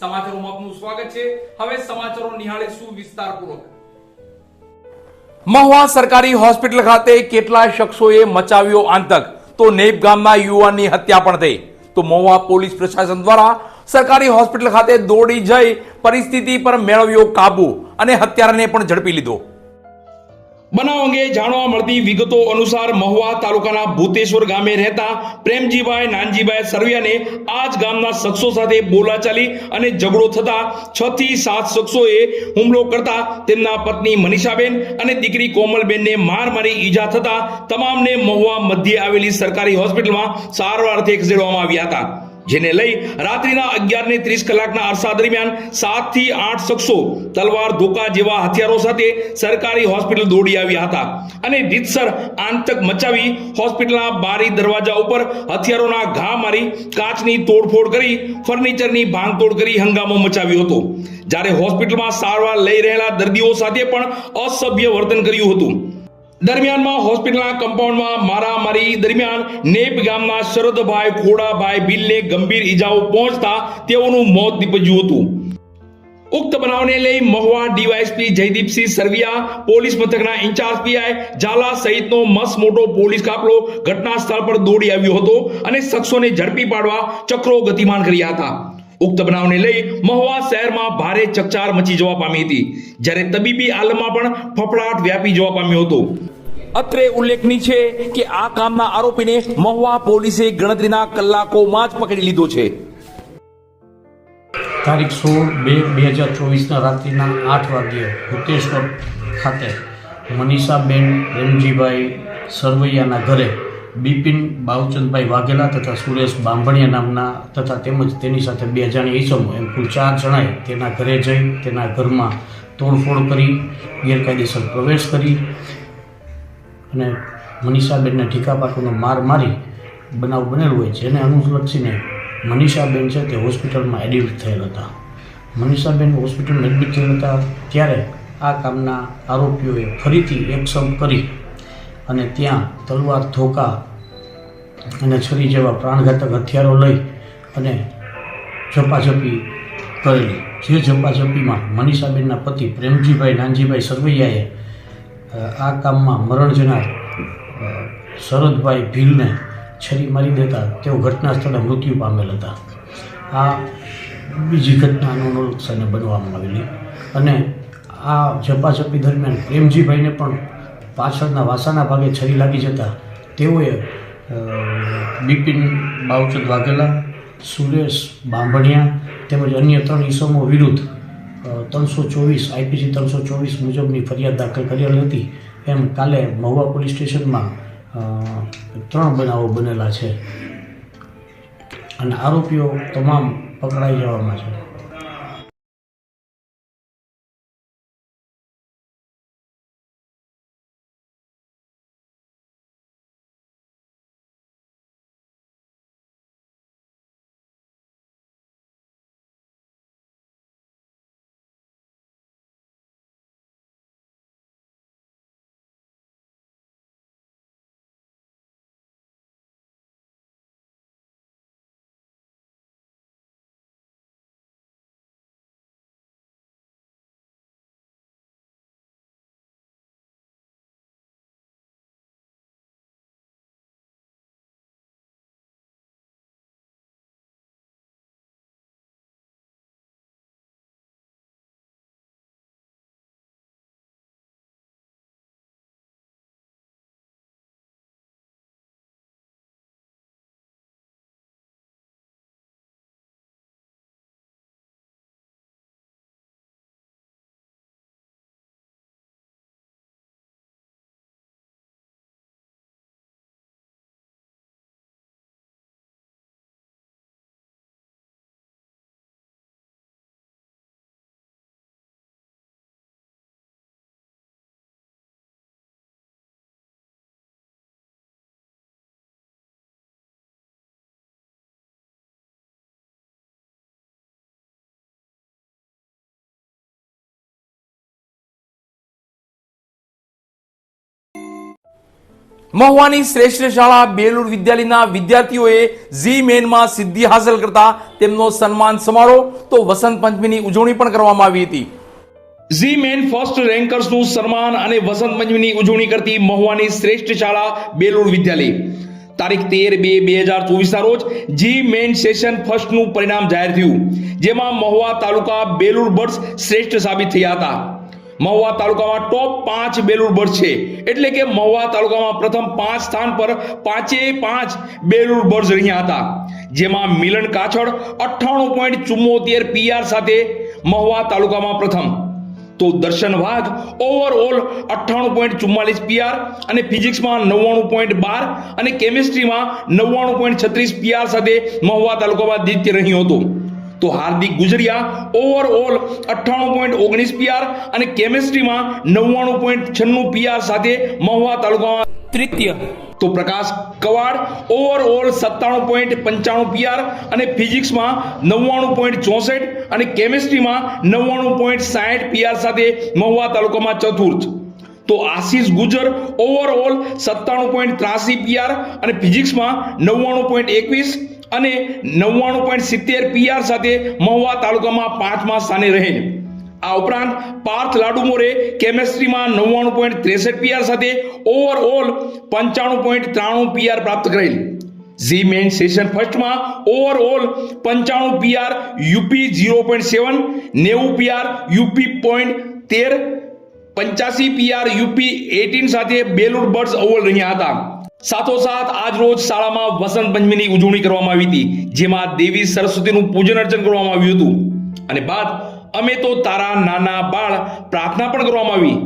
સમાચારોમાં મહુવા સરકારી હોસ્પિટલ ખાતે કેટલા શખ્સોએ મચાવ્યો આતંક. તો નેપ ગામના યુવાનની હત્યા પણ થઈ. તો મહુવા પોલીસ પ્રશાસન દ્વારા સરકારી હોસ્પિટલ ખાતે દોડી જઈ પરિસ્થિતિ પર મેળવ્યો કાબુ અને હત્યારાને પણ ઝડપી લીધો. બનાવ અંગે જાણવા મળતી વિગતો અનુસાર મહુવા તાલુકાના ભૂતેશ્વર ગામે રહેતા પ્રેમજીભાઈ નાનજીભાઈ સરવિયાને આ જ ગામના શખ્સો સાથે બોલાચાલી અને ઝઘડો થતા છ થી સાત શખ્સોએ હુમલો કરતા તેમના પત્ની મનીષાબેન અને દીકરી કોમલબેનને માર મારી ઈજા થતા તમામને મહુવા મધ્યે આવેલી સરકારી હોસ્પિટલમાં સારવારથી ખસેડવામાં આવ્યા હતા. જેને લઈ રાત્રિના અગિયાર ને ત્રીસ કલાકના અરસા દરમિયાન સાતથી આઠ શખ્સો તલવાર ધોકા જેવા હથિયારો સાથે સરકારી હોસ્પિટલ દોડી આવ્યા હતા. અને રીતસર આંતક મચાવી હોસ્પિટલના બારી દરવાજા ઉપર હથિયારોના ઘા મારી કાચની તોડફોડ કરી ફર્નિચરની ભાંગતોડ કરી હંગામો મચાવ્યો હતો. જ્યારે હોસ્પિટલમાં સારવાર લઈ રહેલા દર્દીઓ સાથે પણ અસભ્ય વર્તન કર્યું હતું. દરમિયાનમાં હોસ્પિટલના કમ્પાઉન્ડમાં મારામારી દરમિયાન નેપ ગામના શરદભાઈ ખોડાભાઈ બિલને ગંભીર ઈજાઓ પહોંચતા તેઓનું મોત નીપજ્યું હતું. ઉક્ત બનાવને લઈ મહુવા ડીવાયએસપી જયદીપસિંહ સરવિયા, પોલીસ મથકના ઇન્ચાર્જ પીઆઈ ઝાલા સહિતનો મસ મોટો પોલીસ કાફલો ઘટના સ્થળ પર દોડી આવ્યો હતો અને શખ્સોને ઝડપી પાડવા ચક્રો ગતિમાન કર્યા હતા. ઉક્ત બનાવને લઈ મહુવા શહેરમાં ભારે ચકચાર મચી જવા પામી હતી. જ્યારે તબીબી આલમમાં પણ ફફડાટ વ્યાપી જવા પામ્યો હતો. અત્રે ઉલ્લેખનીય છે કે આ કામના આરોપીને મહુવા પોલીસે ગણતરીના કલાકોમાં જ પકડી લીધો છે. તારીખ સોળ બે બે હજાર ચોવીસના રાત્રિના આઠ વાગ્યે ભૂતેશ્વર ખાતે મનીષાબેન રેમજીભાઈ સરવૈયાના ઘરે બિપિન બાવચંદભાઈ વાઘેલા તથા સુરેશ બાંભણિયા નામના તથા તેમજ તેની સાથે બે જાણી ઈસમો, એમ કુલ ચાર જણાએ તેના ઘરે જઈ તેના ઘરમાં તોડફોડ કરી, ગેરકાયદેસર પ્રવેશ કરી અને મનીષાબેનને ઠીકાપાટોનો માર મારી બનાવ બનેલો હોય જેને અનુલક્ષીને મનીષાબેન છે તે હોસ્પિટલમાં એડમિટ થયેલ હતા. મનીષાબેન હોસ્પિટલમાં એડમિટ થયેલ હતા ત્યારે આ કામના આરોપીઓએ ફરીથી એકસમ કરી અને ત્યાં તલવાર ધોકા અને છરી જેવા પ્રાણઘાતક હથિયારો લઈ અને ઝપાઝપી કરેલી. જે ઝપાઝપીમાં મનીષાબેનના પતિ પ્રેમજીભાઈ નાનજીભાઈ સરવૈયાએ આ કામમાં મરણ જનાર શરદભાઈ ભીલને છરી મારી દેતા તેઓ ઘટના સ્થળે મૃત્યુ પામેલ હતા. આ બીજી ઘટનાનો અનુલક્ષાને બનવામાં આવેલી. અને આ ઝપાઝપી દરમિયાન પ્રેમજીભાઈને પણ પાછળના વાસાના ભાગે છરી લાગી જતા તેઓએ બિપિન બાવચંદ વાઘેલા, સુરેશ બાંભણિયા તેમજ અન્ય ત્રણ ઈસમો વિરુદ્ધ ત્રણસો ચોવીસ, આઈપીસી ત્રણસો ચોવીસ મુજબની ફરિયાદ દાખલ કરેલ હતી. એમ કાલે મહુવા પોલીસ સ્ટેશનમાં ત્રણ બનાવો બનેલા છે. અને આરોપીઓ તમામ પકડાઈ જવામાં છે. મહુવાની શ્રેષ્ઠ શાળા બેલુર વિદ્યાલયના વિદ્યાર્થીઓએ ઝી મેનમાં સિદ્ધિ હાંસલ કરતા તેમનો સન્માન સમારોહ તો વસંત પંચમીની ઉજવણી પણ કરવામાં આવી હતી. ઝી મેન ફર્સ્ટ રેન્કર્સનું સન્માન અને વસંત પંચમીની ઉજવણી કરતી મહુવાની શ્રેષ્ઠ શાળા બેલુર વિદ્યાલય. તારીખ તેર બે બે હજાર ચોવીસના રોજ જી મેન સેશન ફર્સ્ટનું પરિણામ જાહેર થયું, જેમાં મહુવા તાલુકા બેલુર બર્ડ્સ શ્રેષ્ઠ સાબિત થયા હતા. મહુવા તાલુકામાં ટોપ પાંચ બેલુર બર્ડ છે. એટલે કે મહુવા તાલુકામાં પ્રથમ પાંચ સ્થાન પર પાંચે પાંચ બેલુર બર્ડ રહ્યા હતા. જેમાં મિલન કાછડ અઠ્ઠાણું પોઈન્ટ ચુમ્મોતેર પીઆર સાથે મહુવા તાલુકામાં પ્રથમ. તો દર્શન વાઘ ઓવરઓલ અઠ્ઠાણું પોઈન્ટ ચુમ્માલીસ પીઆર અને ફિઝિક્સમાં નવ્વાણું પોઈન્ટ બાર અને કેમિસ્ટ્રીમાં નવ્વાણું પોઈન્ટ છત્રીસ પીઆર સાથે મહુવા તાલુકામાં દ્વિતીય રહ્યું હતો. તો હાર્દિક ગુજરિયા ઓવરઓલ અઠ્ઠાણું પોઈન્ટ ઓગણીસ પીઆર અને કેમેસ્ટ્રીમાં નવ્વાણું પોઈન્ટ છન્નું પીઆર સાથે મહુવા તાલુકામાં તૃતીય. તો પ્રકાશ કવાડ ઓવરઓલ સત્તાણું પોઈન્ટ પંચાણું પીઆર અને ફિઝિક્સમાં નવ્વાણું પોઈન્ટ ચોસઠ અને કેમેસ્ટ્રીમાં નવ્વાણું પોઈન્ટ સાઠ પીઆર સાથે મહુવા તાલુકામાં ચતુર્થ. તો આશીષ ગુજર ઓવરઓલ સત્તાણું પોઈન્ટ ત્રાસી પીઆર અને ફિઝિક્સમાં નવ્વાણું પોઈન્ટ એકવીસ અને નવ્વાણું પોઈન્ટ સિત્તેર પીઆર સાથે મહુવા તાલુકામાં પાંચમા સ્થાને રહીને આ ઉપરાંત પાર્થ લાડુમોરે કેમેસ્ટ્રીમાં નવ્વાણું પોઈન્ટ ત્રેસઠ પીઆર સાથે ઓવરઓલ પંચાણું પોઈન્ટ ત્રાણું પીઆર પ્રાપ્ત કરેલ. ઝી મેઇન સેશન ફર્સ્ટમાં ઓવરઓલ પંચાણું PR up zero point seven, નેવું પીઆર યુપી પોઈન્ટ તેર, પંચ્યાસી પીઆર યુપી એટીન સાથે બેલુર બર્ડ્સ અવોલ રહ્યા હતા. સાથોસાથ આજ રોજ શાળામાં વસંત પંચમીની ઉજવણી કરવામાં આવી હતી, જેમાં દેવી સરસ્વતીનું પૂજન અર્ચન કરવામાં આવ્યું હતું. અને બાદ અમે તો તારા નાના બાળ પ્રાર્થના પણ કરવામાં આવી.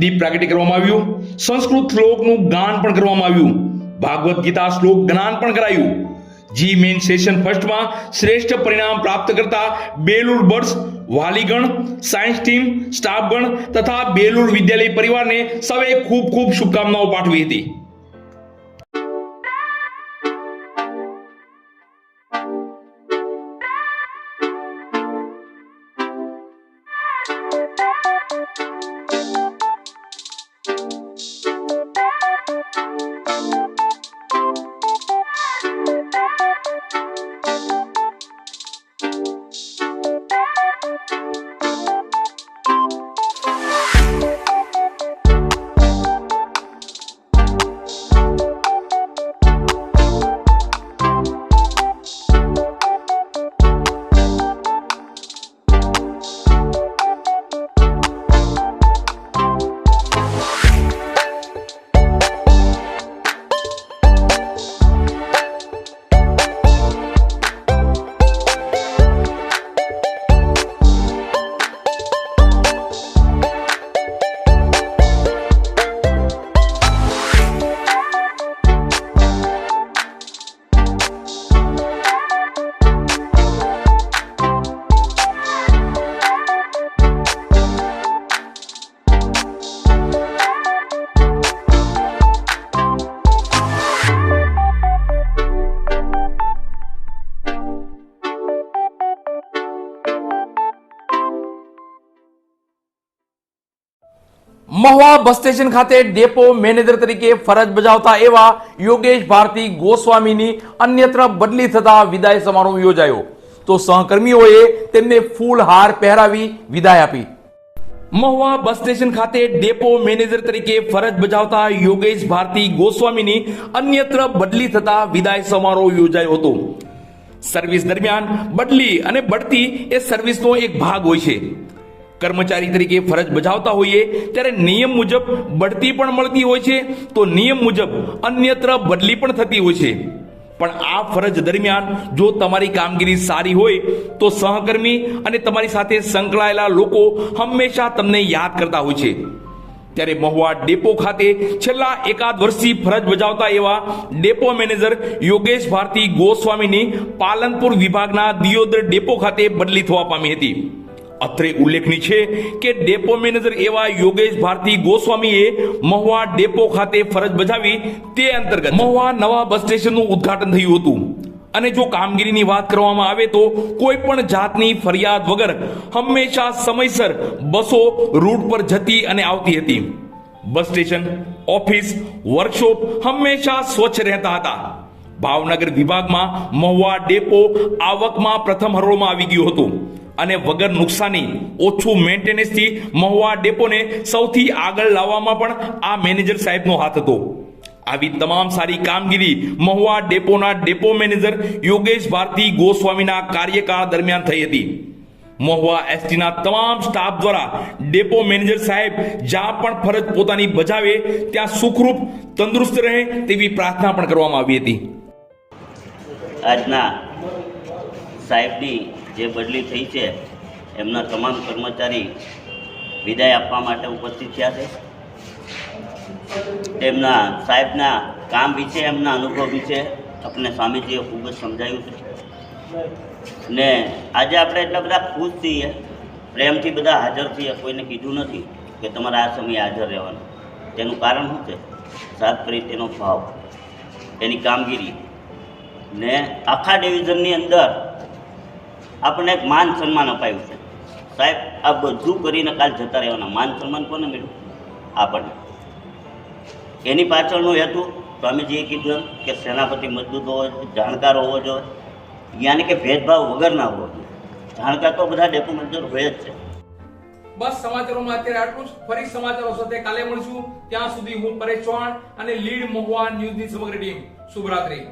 દીપ પ્રાગટ્ય કરવામાં આવ્યું. સંસ્કૃત શ્લોકનું ગાન પણ કરવામાં આવ્યું. ભાગવત ગીતા શ્લોક જ્ઞાન પણ કરાયું. જી મેઇન સેશન ફર્સ્ટમાં શ્રેષ્ઠ પરિણામ પ્રાપ્ત કરતા બેલુર બર્ડ્સ, વાલીગણ, સાયન્સ ટીમ, સ્ટાફગણ તથા બેલુર વિદ્યાલય પરિવારને સૌએ ખૂબ ખૂબ શુભકામનાઓ પાઠવી હતી. મહુવા બસ સ્ટેશન ખાતે ડેપો મેનેજર તરીકે ફરજ બજાવતા એવા યોગેશ ભારતી ગોસ્વામીની અન્યત્ર બદલી થતા વિદાય સમારોહ યોજાયો. તો સહકર્મીઓએ તેમને ફૂલ હાર પહેરાવી વિદાય આપી. મહુવા બસ સ્ટેશન ખાતે ડેપો મેનેજર તરીકે ફરજ બજાવતા યોગેશ ભારતી ગોસ્વામીની અન્યત્ર બદલી થતા વિદાય સમારોહ યોજાયો હતો. સર્વિસ દરમિયાન બદલી અને બઢતી એ સર્વિસનો એક ભાગ હોય છે. કર્મચારી તરીકે ફરજ બજાવતા હોઈએ, ત્યારે નિયમ મુજબ બઢતી પણ મળતી હોય છે, તો નિયમ મુજબ અન્યત્ર બદલી પણ થતી હોય છે. પણ આ ફરજ દરમિયાન જો તમારી કામગીરી સારી હોય, તો સહકર્મી અને તમારી સાથે સંકળાયેલા લોકો હંમેશા તમને યાદ કરતા હોય છે. ત્યારે મહુવા ડેપો ખાતે છેલ્લા એકાદ વર્ષથી ફરજ બજાવતા એવા ડેપો મેનેજર યોગેશ ભારતી ગોસ્વામીની પાલનપુર વિભાગના દિયોદર ડેપો ખાતે બદલી થવા પામી હતી. અત્રે ઉલ્લેખનીય છે કે ડેપો મેનેજર એવા યોગેશ ભારતી ગોસ્વામીએ મહુવા ડેપો ખાતે ફરજ બજાવી તે અંતર્ગત મહુવા નવા બસ સ્ટેશનનું ઉદ્ઘાટન થયું હતું. અને જો કામગીરીની વાત કરવામાં આવે તો કોઈ પણ જાતની ફરિયાદ વગર હંમેશા સમયસર બસો રૂટ પર જતી અને આવતી હતી. બસ સ્ટેશન, ઓફિસ, વર્કશોપ હંમેશા સ્વચ્છ રહેતા હતા. ભાવનગર વિભાગમાં મહુવા ડેપો આવકમાં પ્રથમ હરોળમાં આવી ગયું હતું. અને વગર નુકસાની ઓછું મેન્ટેનન્સથી મહુવા ડેપોને સૌથી આગળ લાવવામાં પણ આ મેનેજર સાહેબનો હાથ હતો. આવી તમામ સારી કામગીરી મહુવા ડેપોના ડેપો મેનેજર યોગેશ ભારતી ગોસ્વામીના કાર્યકાળ દરમિયાન થઈ હતી. મહુવા એસટીના તમામ સ્ટાફ દ્વારા ડેપો મેનેજર સાહેબ જ્યાં પણ ફરજ પોતાની બજાવે ત્યાં સુખરૂપ, તંદુરસ્ત રહે તેવી પ્રાર્થના પણ કરવામાં આવી હતી. આજના સાહેબની જે બદલી થઈ છે, એમના તમામ કર્મચારી વિદાય આપવા માટે ઉપસ્થિત થયા છે. તેમના સાહેબના કામ વિશે, એમના અનુભવ વિશે આપણે સ્વામીજીએ ખૂબ જ સમજાયું છે. ને આજે આપણે એટલા બધા ખુશ થઈએ પ્રેમથી બધા હાજર થઈએ કોઈને કીધું નથી કે તમારે આ સમયે હાજર રહેવાનું. તેનું કારણ શું છે? સાત પ્રત્યેનો ભાવ, એની કામગીરી. ને આખા ડિવિઝનની અંદર આપણને એક માન સન્માન અપાયું છે. સાહેબ, આ બધું કરીને કાલ જતા રહેવાના. માન સન્માન કોને મળ્યું? આપણને. એની પાછળનો હેતુ સ્વામીજીએ કીધું કે સેનાપતિ મજબૂત હોવો જાણકાર હોવો જોઈએ. યાની કે ભેદભાવ વગરના હોવો જોઈએ. જાણકાર તો બધા ડેપો મેનેજર હોય જ છે. બસ સમાચારોમાં અત્યારે આટલું જ. ફરી સમાચારો સાથે કાલે મળશું. ત્યાં સુધી હું પરેશ ચૌહાણ અને લીડ મહુવા ન્યૂઝની સમગ્ર ટીમ. શુભરાત્રી.